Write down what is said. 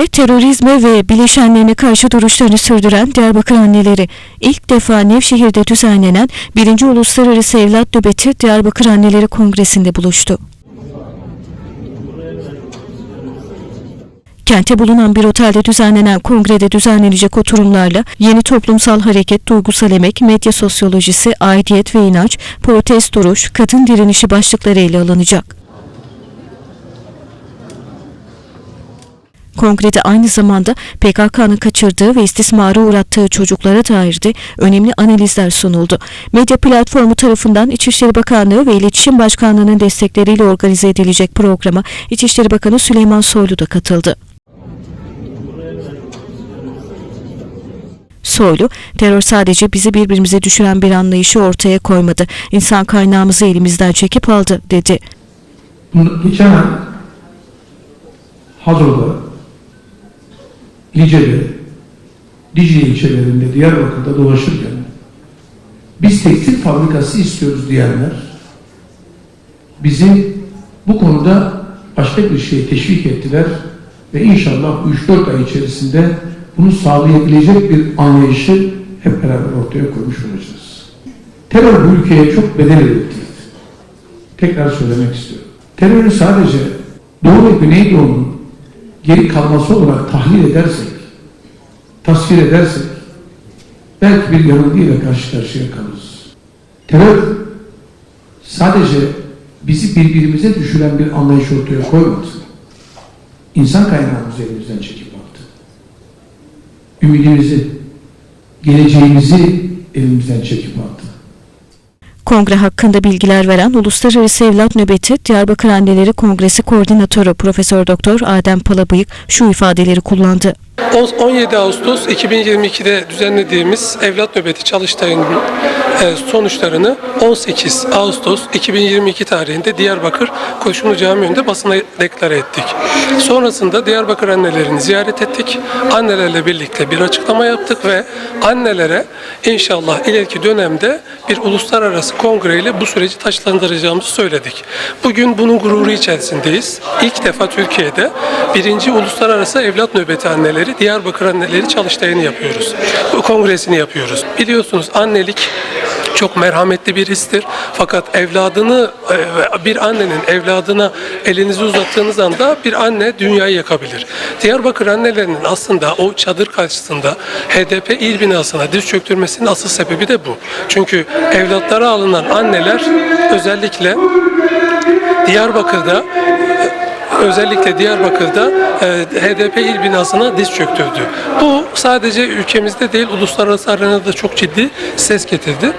Türkiye'de terörizme ve bileşenlerine karşı duruşlarını sürdüren Diyarbakır anneleri ilk defa Nevşehir'de düzenlenen 1. Uluslararası Evlat Nöbeti Diyarbakır Anneleri Kongresi'nde buluştu. Kente bulunan bir otelde düzenlenen kongrede düzenlenecek oturumlarla yeni toplumsal hareket, duygusal emek, medya sosyolojisi, aidiyet ve inanç, protest duruş, kadın direnişi başlıkları ele alınacak. Kongrede aynı zamanda PKK'nın kaçırdığı ve istismara uğrattığı çocuklara dair de önemli analizler sunuldu. Medya platformu tarafından İçişleri Bakanlığı ve İletişim Başkanlığı'nın destekleriyle organize edilecek programa İçişleri Bakanı Süleyman Soylu da katıldı. Soylu, terör sadece bizi birbirimize düşüren bir anlayışı ortaya koymadı. İnsan kaynağımızı elimizden çekip aldı, dedi. Bunu geçen ay Lice'de, Dicle ilçelerinde, Diyarbakır'da dolaşırken biz tekstil fabrikası istiyoruz diyenler bizi bu konuda başka bir şeye teşvik ettiler ve inşallah 3-4 ay içerisinde bunu sağlayabilecek bir anlayışı hep beraber ortaya koymuş olacağız. Terör bu ülkeye çok bedel ödetti. Tekrar söylemek istiyorum. Terörü sadece Doğu ve Güneydoğu'nun geri kalması olarak tahlil edersek, tasvir edersek, belki bir yanılgıyla karşı karşıya kalırız. Terör sadece bizi birbirimize düşüren bir anlayış ortaya koymadı. İnsan kaynağımızı elimizden çekip aldı. Ümidimizi, geleceğimizi elimizden çekip aldı. Kongre hakkında bilgiler veren Uluslararası Evlat Nöbeti Diyarbakır Anneleri Kongresi Koordinatörü Profesör Doktor Adem Palabıyık şu ifadeleri kullandı. 17 Ağustos 2022'de düzenlediğimiz evlat nöbeti çalıştayının e, sonuçlarını 18 Ağustos 2022 tarihinde Diyarbakır Koşumlu Cami önünde basına deklare ettik. Sonrasında Diyarbakır annelerini ziyaret ettik. Annelerle birlikte bir açıklama yaptık ve annelere inşallah ileriki dönemde bir uluslararası kongreyle bu süreci taşlandıracağımızı söyledik. Bugün bunun gururu içerisindeyiz. İlk defa Türkiye'de birinci uluslararası evlat nöbeti anneleri Diyarbakır anneleri çalıştayını yapıyoruz. Bu kongresini yapıyoruz. Biliyorsunuz annelik çok merhametli bir histir. Fakat evladını e, bir annenin evladına elinizi uzattığınız anda bir anne dünyayı yakabilir. Diyarbakır annelerinin aslında o çadır karşısında HDP il binasına diz çöktürmesinin asıl sebebi de bu. Çünkü evlatlara alınan anneler özellikle Diyarbakır'da özellikle Diyarbakır'da e, HDP il binasına diz çöktürdü. Bu sadece ülkemizde değil uluslararası arenada çok ciddi ses getirdi.